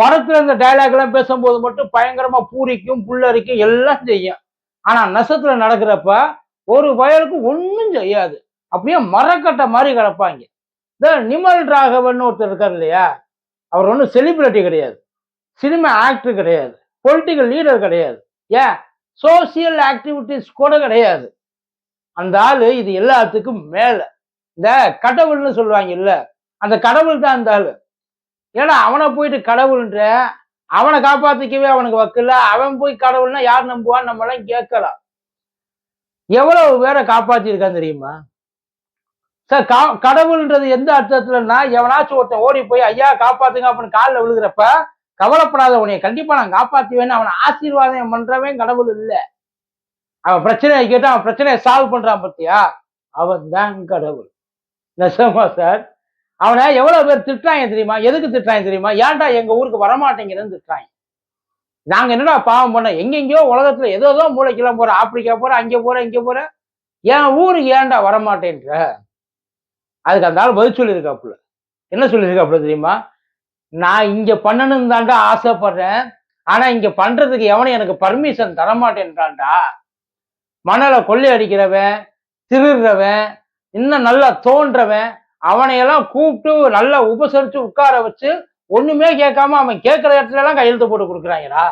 படத்துல இந்த டைலாக் எல்லாம் பேசும்போது மட்டும் பயங்கரமா பூரிக்கும் புல்லரிக்கும் எல்லாம் செய்யும். ஆனா நெசத்துல நடக்கிறப்ப ஒரு வயலுக்கு ஒண்ணும் செய்யாது. அப்படியே மரக்கட்டை மாதிரி கிடப்பாங்க. இந்த நிமல் ராகவன் ஒருத்தர் இருக்கார் இல்லையா? அவர் ஒன்றும் செலிபிரிட்டி கிடையாது. சினிமா ஆக்டர் கிடையாது. பொலிட்டிக்கல் லீடர் கிடையாது. ஏன்? சோசியல் ஆக்டிவிட்டிஸ் கூட கிடையாது. அந்த ஆளு இது எல்லாத்துக்கும் மேல. இந்த கடவுள்னு சொல்லுவாங்க இல்ல? அந்த கடவுள் தான் அந்த ஆளு. ஏன்னா அவனை போயிட்டு கடவுள்ன்ற அவனை காப்பாத்திக்கவே அவனுக்கு வக்கில்ல அவன் போய் கடவுள்னா யார் நம்புவான் நம்ம எல்லாம் கேட்கலாம். எவ்வளவு பேரை காப்பாத்திருக்கான் தெரியுமா? சார் கா கடவுள்ன்றது எந்த அர்த்தத்துலன்னா எவனாச்சும் ஒருத்தன் ஓடி போய் ஐயா காப்பாத்துங்க அப்படின்னு காலில் விழுகிறப்ப கவலைப்படாத உனைய கண்டிப்பா நான் காப்பாத்துவேன்னு அவனை ஆசீர்வாதம் பண்றவன் கடவுள் இல்லை. அவன் பிரச்சனையை கேட்டு அவன் பிரச்சனையை சால்வ் பண்றான் பத்தியா? அவன் தான் கடவுள். நெசமா சார்? அவனை எவ்வளவு பேர் திட்டாங்க தெரியுமா? எதுக்கு திட்டாங்க தெரியுமா? ஏன்டா எங்க ஊருக்கு வரமாட்டேங்கிறன்னு திட்டாங்க நாங்க என்னடா பாவம் பண்ண எங்கெங்கயோ உலகத்துல ஏதோ ஏதோ மூளைக்கெல்லாம் போற ஆப்பிரிக்கா போற அங்க போற இங்க போற. என் ஊருக்கு ஏன்டா வரமாட்டேன்ற? அதுக்கு அந்த ஆள் பதில் சொல்லியிருக்காப்புல. என்ன சொல்லியிருக்காப்புல தெரியுமா? நான் இங்க பண்ணணும் தாண்டா ஆசைப்படுறேன். ஆனா இங்க பண்றதுக்கு எவனும் எனக்கு பர்மிஷன் தரமாட்டேன்றான்டா. மணலை கொள்ளை அடிக்கிறவன் திருடுறவன் இன்னும் நல்லா தோன்றவன் அவனையெல்லாம் கூப்பிட்டு நல்லா உபசரிச்சு உட்கார வச்சு ஒண்ணுமே கேட்காம அவன் கேட்கிற இடத்துல எல்லாம் கையெழுத்து போட்டு கொடுக்குறாங்கடா.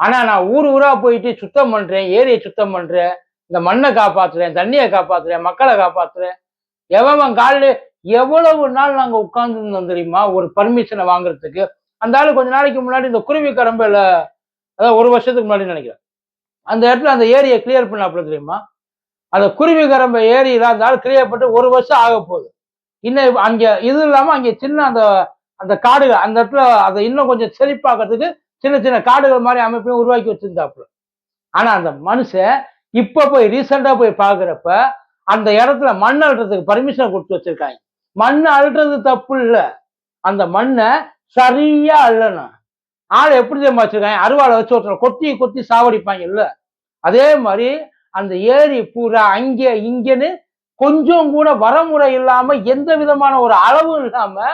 ஆனா நான் ஊர் ஊரா போயிட்டு சுத்தம் பண்றேன் ஏரியை சுத்தம் பண்றேன் இந்த மண்ணை காப்பாத்துறேன் தண்ணியை காப்பாத்துறேன் மக்களை காப்பாத்துறேன். எவன் காலில் எவ்வளவு நாள் நாங்க உட்கார்ந்துருந்தோம் தெரியுமா? ஒரு பர்மிஷனை வாங்குறதுக்கு. அந்த ஆளு கொஞ்ச நாளைக்கு முன்னாடி இந்த குருவி கரம்பையில அதாவது ஒரு வருஷத்துக்கு முன்னாடி நினைக்கிறேன். அந்த இடத்துல அந்த ஏரியை கிளியர் பண்ணாப்புல தெரியுமா? அந்த குருவி கரம்ப ஏரியில அந்த ஆள் கிளியர் பண்ணிட்டு ஒரு வருஷம் ஆக போகுது இன்னும் அங்கே இது இல்லாமல் அங்கே சின்ன அந்த அந்த காடுகள் அந்த இடத்துல அதை இன்னும் கொஞ்சம் செழிப்பாக்கிறதுக்கு சின்ன சின்ன காடுகள் மாதிரி அமைப்பையும் உருவாக்கி வச்சிருந்தாப்புல. ஆனால் அந்த மனுஷன் இப்போ போய் ரீசெண்டாக போய் பார்க்குறப்ப அந்த இடத்துல மண் அழுறதுக்கு பர்மிஷன் கொடுத்து வச்சிருக்காங்க. மண் அழுறது தப்பு இல்லை. அந்த மண்ணை சரியா அள்ளணும். ஆளை எப்படி தெரியுமா வச்சிருக்காங்க? அருவாளை வச்சு ஒருத்தர் கொத்தி கொத்தி சாவடிப்பாங்க இல்லை அதே மாதிரி அந்த ஏரி பூரா அங்கே இங்கேன்னு கொஞ்சம் கூட வரமுறை இல்லாம எந்த விதமான ஒரு அளவும் இல்லாம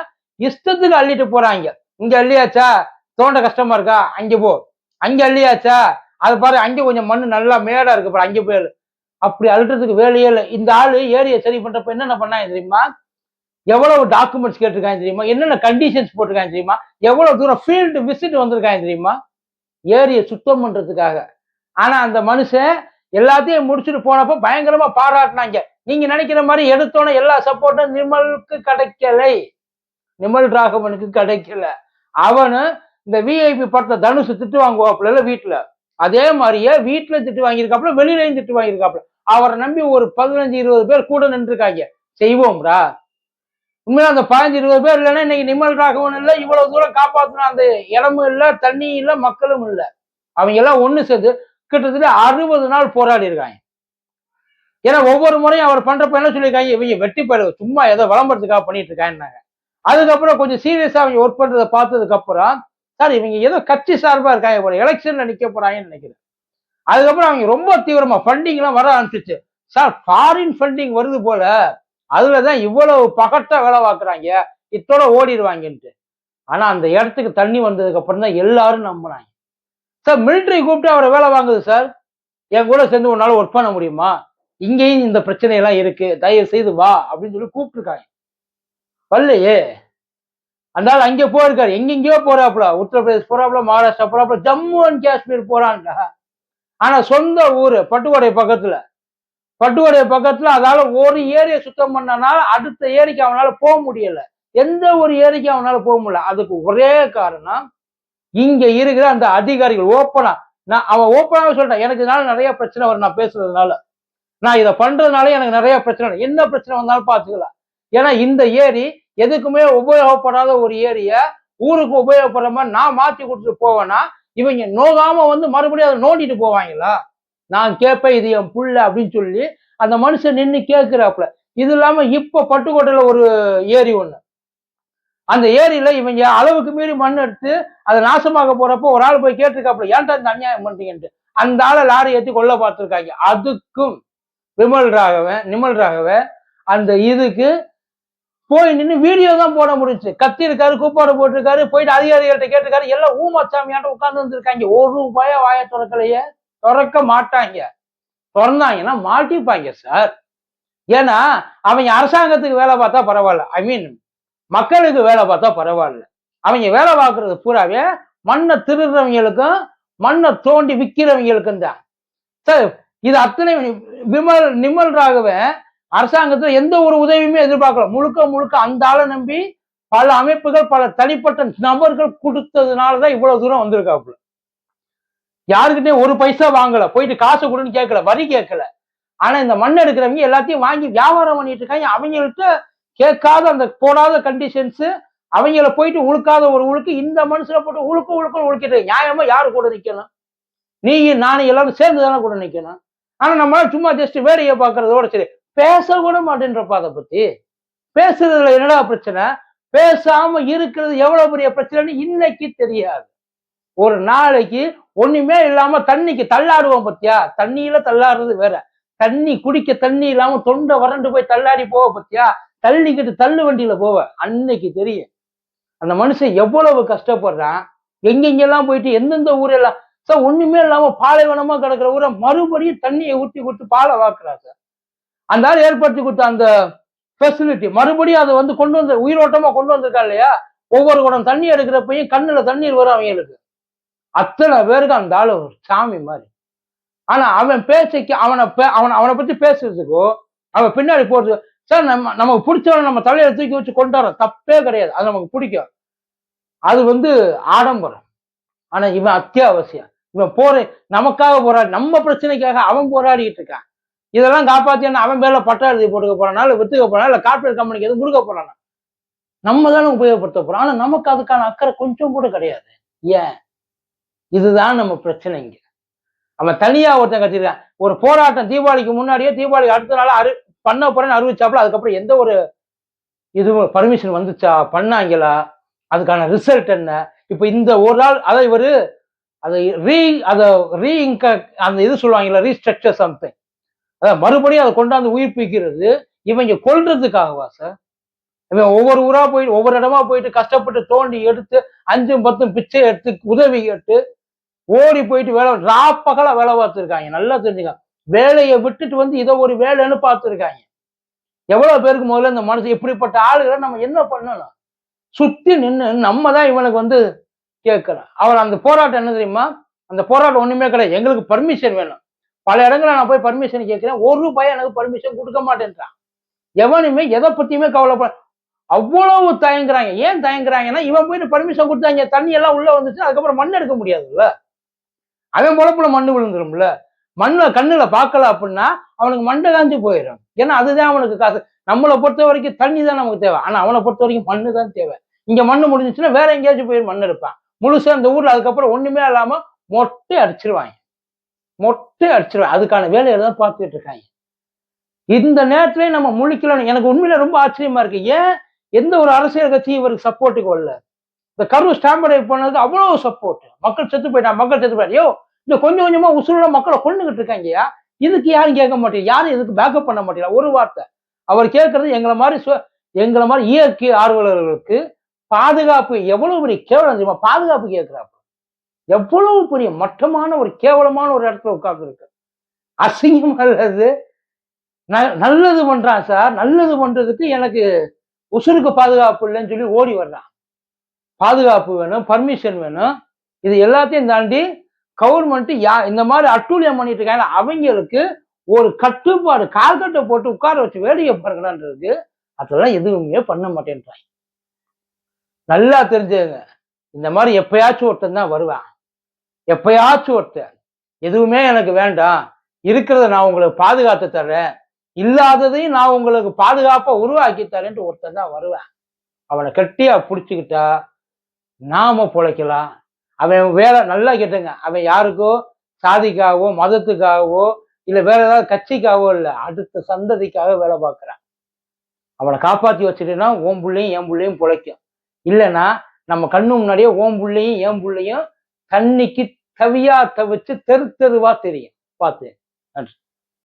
இஷ்டத்துக்கு அள்ளிட்டு போறாங்க. இங்க அள்ளியாச்சா? தோண்ட கஷ்டமா இருக்கா? அங்க போ. அங்க அள்ளியாச்சா? அது பாரு அங்க கொஞ்சம் மண் நல்லா மேடா இருக்கு பாரு அங்க போய் அப்படி அழுட்டுறதுக்கு வேலையே இல்லை. இந்த ஆளு ஏரியை சரி பண்றப்ப என்னென்ன பண்ணாங்க தெரியுமா? எவ்வளவு டாக்குமெண்ட்ஸ் கேட்டிருக்காங்க தெரியுமா? என்னென்ன கண்டிஷன்ஸ் போட்டிருக்காங்க தெரியுமா? எவ்வளவு தூரம் ஃபீல்டு விசிட் வந்திருக்காங்க தெரியுமா? ஏரியை சுத்தம் பண்றதுக்காக. ஆனா அந்த மனுஷன் எல்லாத்தையும் முடிச்சுட்டு போனப்ப பயங்கரமா பாராட்டினாங்க. நீங்க நினைக்கிற மாதிரி எடுத்தோன்னே எல்லா சப்போர்ட்டும் நிமலுக்கு கிடைக்கலை. நிமல் ராகவனுக்கு கிடைக்கல. அவனு இந்த விஐபி படத்தை தனுஷ் திட்டு வாங்குவாப்புல வீட்டுல அதே மாதிரியே வீட்டுல திட்டு வாங்கியிருக்காப்புல வெளியிலையும் திட்டு வாங்கியிருக்காப்புல. அவரை நம்பி ஒரு பதினஞ்சு இருபது பேர் கூட நின்றுருக்காங்க. செய்வோம்டா உண்மையில அந்த பதினஞ்சு இருபது பேர் இல்லைன்னா இன்னைக்கு நிமல் ராகவன் இல்லை இவ்வளவு தூரம் காப்பாத்தின அந்த இடமும் இல்லை தண்ணியும் இல்லை மக்களும் இல்லை. அவங்க எல்லாம் ஒண்ணு சேர்ந்து கிட்டத்தட்ட அறுபது நாள் போராடி இருக்காங்க ஏன்னா ஒவ்வொரு முறையும் அவர் பண்றப்ப என்ன சொல்லியிருக்காங்க? இவங்க வெட்டி போயிடு சும்மா ஏதோ விளம்பரத்துக்காக பண்ணிட்டு இருக்காங்கன்னாங்க அதுக்கப்புறம் கொஞ்சம் சீரியஸா அவங்க ஒர்க் பண்றதை பார்த்ததுக்கு அப்புறம் சார் இவங்க ஏதோ கட்சி சார்பா இருக்காங்க போல எலெக்ஷன்ல நிக்க போறாங்கன்னு நினைக்கிறேன். அதுக்கப்புறம் அவங்க ரொம்ப தீவிரமா ஃபண்டிங் எல்லாம் வர ஆரம்பிச்சிச்சு சார் ஃபாரின் ஃபண்டிங் வருது போல அதுலதான் இவ்வளவு பகட்டா வேலை பார்க்குறாங்க இத்தோட ஓடிடுவாங்கன்ட்டு. ஆனா அந்த இடத்துக்கு தண்ணி வந்ததுக்கு அப்புறம் தான் எல்லாரும் நம்பினாங்க. சார் மிலிட்டரி கூப்பிட்டு அவரை வேலை வாங்குது சார். என் கூட சேர்ந்து ஒரு நாள் ஒர்க் பண்ண முடியுமா? இங்கேயும் இந்த பிரச்சனையெல்லாம் இருக்கு. தயவு செய்து வா அப்படின்னு சொல்லி கூப்பிட்டுருக்காங்க. வரலையே அந்த ஆள் அங்கே போயிருக்காரு. எங்கெங்கேயோ போறாப்புல. உத்தரப்பிரதேஷ் போறாப்புல மகாராஷ்டிரா போறாப்புல ஜம்மு அண்ட் காஷ்மீர் போறான்டா ஆனா சொந்த ஊரு பட்டுக்கோடை பக்கத்துல. பட்டுக்கோடை பக்கத்துல அதால ஒரு ஏரியை சுத்தம் பண்ணனால அடுத்த ஏரிக்கு அவனால போக முடியல. எந்த ஒரு ஏரிக்கு அவனால போக முடியல. அதுக்கு ஒரே காரணம் இங்க இருக்கிற அந்த அதிகாரிகள் ஓப்பனா நான் அவன் ஓப்பனாவே சொல்லிட்டான். எனக்கு இதனால நிறைய பிரச்சனை வரும் நான் பேசுறதுனால. நான் இதை பண்றதுனால எனக்கு நிறைய பிரச்சனை என்ன பிரச்சனை வந்தாலும் பார்த்துக்கலாம். ஏன்னா இந்த ஏரி எதுக்குமே உபயோகப்படாத ஒரு ஏரிய ஊருக்கு உபயோகப்படுற மாதிரி நான் மாத்தி கொடுத்துட்டு போவேன்னா இவங்க நோகாம வந்து மறுபடியும் அதை நோண்டிட்டு போவாங்களா? நான் கேட்பேன் இது என் புள்ள அப்படின்னு சொல்லி அந்த மனுஷன் நின்று கேட்கிறாப்புல. இது இல்லாம இப்ப பட்டுக்கோட்டையில ஒரு ஏரி ஒண்ணு. அந்த ஏரியில இவங்க அளவுக்கு மீறி மண் எடுத்து அதை நாசமாக போறப்போ ஒரு ஆள் போய் கேட்டிருக்காப்புல ஏன்டா இந்த அநியாயம் பண்றீங்கன்ட்டு? அந்த ஆளை லாரி ஏற்றி கொல்ல பார்த்துருக்காங்க. அதுக்கும் விமல் ராகவன் நிமல் ராகவன் அந்த இதுக்கு போய் நின்று வீடியோ தான் போட முடிஞ்சு கத்தி இருக்காரு கூப்பாடு போட்டிருக்காரு போயிட்டு அதிகாரிகள்ட்ட கேட்டிருக்காரு எல்லாம் ஊமாச்சாமியாட்ட உட்கார்ந்து வந்திருக்காங்க. ஒரு ரூபாய வாய திறக்கலையே. திறக்க மாட்டாங்க. திறந்தாங்கன்னா மாட்டிப்பாங்க சார். ஏன்னா அவங்க அரசாங்கத்துக்கு வேலை பார்த்தா பரவாயில்ல. ஐ மீன் மக்களுக்கு வேலை பார்த்தா பரவாயில்ல. அவங்க வேலை பார்க்கறது பூராவே மண்ணை திருடுறவங்களுக்கும் மண்ணை தோண்டி விற்கிறவங்களுக்கும் தான். சார் இது அத்தனை விமல் நிமல் ராகவன் அரசாங்கத்துல எந்த ஒரு உதவியுமே எதிர்பார்க்கல. முழுக்க முழுக்க அந்த ஆளை நம்பி பல அமைப்புகள் பல தனிப்பட்ட நபர்கள் கொடுத்ததுனாலதான் இவ்வளவு தூரம் வந்திருக்காப்புல. யாருக்கிட்டே ஒரு பைசா வாங்கல. போயிட்டு காசு கொடுன்னு கேட்கல வரி கேட்கல. ஆனா இந்த மண் எடுக்கிறவங்க எல்லாத்தையும் வாங்கி வியாபாரம் பண்ணிட்டு இருக்காங்க. அவங்கள்ட்ட கேட்காத அந்த போடாத கண்டிஷன்ஸ் அவங்கள போயிட்டு உழுக்காத ஒரு உழுக்கு இந்த மனுஷனை போட்டு உழுக்க உழுக்க உழுக்கிட்டு நியாயமா யாரு கூட நிக்கணும்? நீ நானும் எல்லாரும் சேர்ந்து தானே கூட நிக்கணும்? ஆனா நம்ம சும்மா ஜஸ்ட் வேடிக்கை பாக்குறதோட சரி. பேச கூட மாட்டேன்றப்ப அதை பத்தி. பேசுறதுல என்னடா பிரச்சனை? பேசாம இருக்கிறது எவ்வளவு பெரிய பிரச்சனைன்னு இன்னைக்கு தெரியாது. ஒரு நாளைக்கு ஒண்ணுமே இல்லாம தண்ணிக்கு தள்ளாடுவோம் பத்தியா? தண்ணியில தள்ளாடுறது வேற. தண்ணி குடிக்க தண்ணி இல்லாம தொண்டை வறண்டு போய் தள்ளாடி போவ பத்தியா? தள்ளிக்கிட்டு தள்ளு வண்டியில போவ. அன்னைக்கு தெரியும். அந்த மனுஷன் எவ்வளவு கஷ்டப்படுறான்? எங்கெங்கெல்லாம் போயிட்டு எந்தெந்த ஊரெல்லாம் சார் ஒண்ணுமே இல்லாம பாலைவனமா கிடக்குற ஊரை மறுபடியும் தண்ணியை ஊற்றி கொடுத்து பாலை வாக்குறா சார் அந்த ஆள் ஏற்படுத்தி கொடுத்த அந்த ஃபெசிலிட்டி மறுபடியும் அதை வந்து கொண்டு வந்து உயிரோட்டமா கொண்டு வந்திருக்கா இல்லையா? ஒவ்வொரு குடம் தண்ணி எடுக்கிறப்பையும் கண்ணுல தண்ணீர் வரும் அவங்களுக்கு. அத்தனை பேருக்கு அந்த ஆளு ஒரு சாமி மாதிரி. ஆனா அவன் பேச்சைக்கு அவனை பே- அவனை அவனை பத்தி பேசுறதுக்கோ அவன் பின்னாடி போறது சார் நம்ம நமக்கு பிடிச்சவனை நம்ம தலையில தூக்கி வச்சு கொண்டாடுறோம் தப்பே கிடையாது. அது நமக்கு பிடிக்கும். அது வந்து ஆடம்பரம். ஆனா இவன் அத்தியாவசியம். இவன் போற நமக்காக போராடி நம்ம பிரச்சனைக்காக அவன் போராடிட்டு இருக்கான். இதெல்லாம் காப்பாத்தியான அவன் மேல பட்டா எழுதி போட்டுக்க போறானா இல்ல வித்துக்க போறானா இல்ல கார்பரேட் கம்பெனிக்கு எதுவும் கொடுக்க போறானா நம்ம தானே உபயோகப்படுத்த போறோம். ஆனா நமக்கு அதுக்கான அக்கறை கொஞ்சம் கூட கிடையாது. ஏன்? இதுதான் நம்ம பிரச்சனை இங்க. அவன் தனியா ஒருத்தன் கத்திருக்கான். ஒரு போராட்டம் தீபாவளிக்கு முன்னாடியே தீபாவளிக்கு அடுத்த நாள் அறி பண்ண போறேன்னு அறிவிச்சாப்புல அதுக்கப்புறம் எந்த ஒரு இதுவும் பர்மிஷன் வந்துச்சா? பண்ணாங்களா? அதுக்கான ரிசல்ட் என்ன? இப்ப இந்த ஒரு நாள் அதை இவரு அதை ரீ அதை ரீஇங்க அந்த இது சொல்லுவாங்கல்ல ரீஸ்ட்ரக்சர் சம்திங் அதான் மறுபடியும் அதை கொண்டாந்து உயிர்ப்பிக்கிறது இவங்க கொல்றதுக்காகவா சார் இவன் ஒவ்வொரு ஊரா போயிட்டு ஒவ்வொரு இடமா போயிட்டு கஷ்டப்பட்டு தோண்டி எடுத்து அஞ்சும் பத்தும் பிச்சை எடுத்து உதவி கேட்டு ஓடி போயிட்டு வேலை ராப்பகலா வேலை பார்த்துருக்காங்க. நல்லா தெரிஞ்சுக்காங்க வேலையை விட்டுட்டு வந்து இதை ஒரு வேலைன்னு பார்த்துருக்காங்க. எவ்வளவு பேருக்கு முதல்ல இந்த மனசு இப்படிப்பட்ட ஆளுகளை நம்ம என்ன பண்ணணும்? சுத்தி நின்று நம்ம தான் இவனுக்கு வந்து கேட்குறேன். அவன் அந்த போராட்டம் என்ன தெரியுமா? அந்த போராட்டம் ஒண்ணுமே கிடையாது. எங்களுக்கு பர்மிஷன் வேணும். பல இடங்களில் நான் போய் பர்மிஷன் கேட்குறேன். ஒரு பையன் எனக்கு பர்மிஷன் கொடுக்க மாட்டேன்றான். எவனுமே எதை பற்றியுமே கவலைப்பட அவ்வளவு தயங்குறாங்க. ஏன் தயங்குறாங்கன்னா இவன் போயிட்டு பர்மிஷன் கொடுத்தாங்க. தண்ணி எல்லாம் உள்ள வந்துச்சு அதுக்கப்புறம் மண் எடுக்க முடியாதுல்ல? அவன் முளப்புல மண்ணு விழுந்துரும்ல? மண்ணை கண்ணுல பார்க்கல அப்படின்னா அவனுக்கு மண்டை காஞ்சி போயிடும். ஏன்னா அதுதான் அவனுக்கு காசு. நம்மளை பொறுத்த வரைக்கும் தண்ணி தான் நமக்கு தேவை. ஆனா அவனை பொறுத்த வரைக்கும் மண்ணு தான் தேவை. இங்க மண்ணு முடிஞ்சுச்சுன்னா வேற எங்கேயாச்சும் போய் மண் எடுப்பான். முழுசா அந்த ஊர்ல அதுக்கப்புறம் ஒண்ணுமே இல்லாம மொட்டை அடிச்சிருவாங்க. மொட்டை அடிச்சிருவாங்க. அதுக்கான வேலையை தான் பார்த்துட்டு இருக்காங்க. இந்த நேரத்திலே நம்ம முழிக்கலாம் எனக்கு உண்மையில ரொம்ப ஆச்சரியமா இருக்கு. ஏன் எந்த ஒரு அரசியல் கட்சியும் இவருக்கு சப்போர்ட்டுக்கு வரல? இந்த கரூர் ஸ்டாம்படை போனது அவ்வளவு சப்போர்ட் மக்கள் செத்து போயிட்டாங்க மக்கள் செத்து போயிட்டா. ஐயோ இந்த கொஞ்சம் கொஞ்சமா உசுரோட மக்களை கொண்டுகிட்டு இருக்காங்கய்யா இதுக்கு யாரும் கேட்க மாட்டேங்க யாரும் இதுக்கு பேக்கப் பண்ண மாட்டேங்கிறா ஒரு வார்த்தை. அவர் கேட்கறது எங்களை மாதிரி சு- எங்களை மாதிரி இயற்கை ஆர்வலர்களுக்கு பாதுகாப்பு எவ்வளவு பெரிய கேவலம் தெரியுமா? பாதுகாப்பு கேட்கிறாப்ப. எவ்வளவு பெரிய மட்டமான ஒரு கேவலமான ஒரு இடத்துல உட்கார்ந்து இருக்கு அசிங்கம் அல்லது ந- நல்லது பண்றான் சார். நல்லது பண்றதுக்கு எனக்கு உசுருக்கு பாதுகாப்பு இல்லைன்னு சொல்லி ஓடி வர்றான். பாதுகாப்பு வேணும் பர்மிஷன் வேணும். இது எல்லாத்தையும் தாண்டி கவர்மெண்ட் யா இந்த மாதிரி அட்டூழியம் பண்ணிட்டு இருக்காங்க. அவங்களுக்கு ஒரு கட்டுப்பாடு கால்கட்டை போட்டு உட்கார வச்சு வேடிக்கை பாருங்கடான்றது அதெல்லாம் எதுவுமே பண்ண மாட்டேன்றாங்க. நல்லா தெரிஞ்சுங்க இந்த மாதிரி எப்பயாச்சும் ஒருத்தன் தான் வருவான். எப்பயாச்சும் ஒருத்தன். எதுவுமே எனக்கு வேண்டாம். இருக்கிறத நான் உங்களுக்கு பாதுகாத்து தர்றேன். இல்லாததையும் நான் உங்களுக்கு பாதுகாப்பா உருவாக்கி தரேன்ட்டு ஒருத்தன் தான் வருவேன். அவனை கட்டியா பிடிச்சிக்கிட்டா நாம பிழைக்கலாம். அவன் வேலை நல்லா கேட்டுங்க அவன் யாருக்கோ சாதிக்காகவோ மதத்துக்காகவோ இல்லை வேற ஏதாவது கட்சிக்காகவோ இல்லை அடுத்த சந்ததிக்காக வேலை பார்க்குறான். அவனை காப்பாற்றி வச்சுட்டேன்னா உன் பிள்ளையும் என் பிள்ளையும் பிழைக்கும். இல்லைன்னா நம்ம கண்ணு முன்னாடியே ஓம் புள்ளையும் என் புள்ளையும் கண்ணிக்கு தவியா தவிச்சு தெரு தெருவா தெரியும். பார்த்து. நன்றி.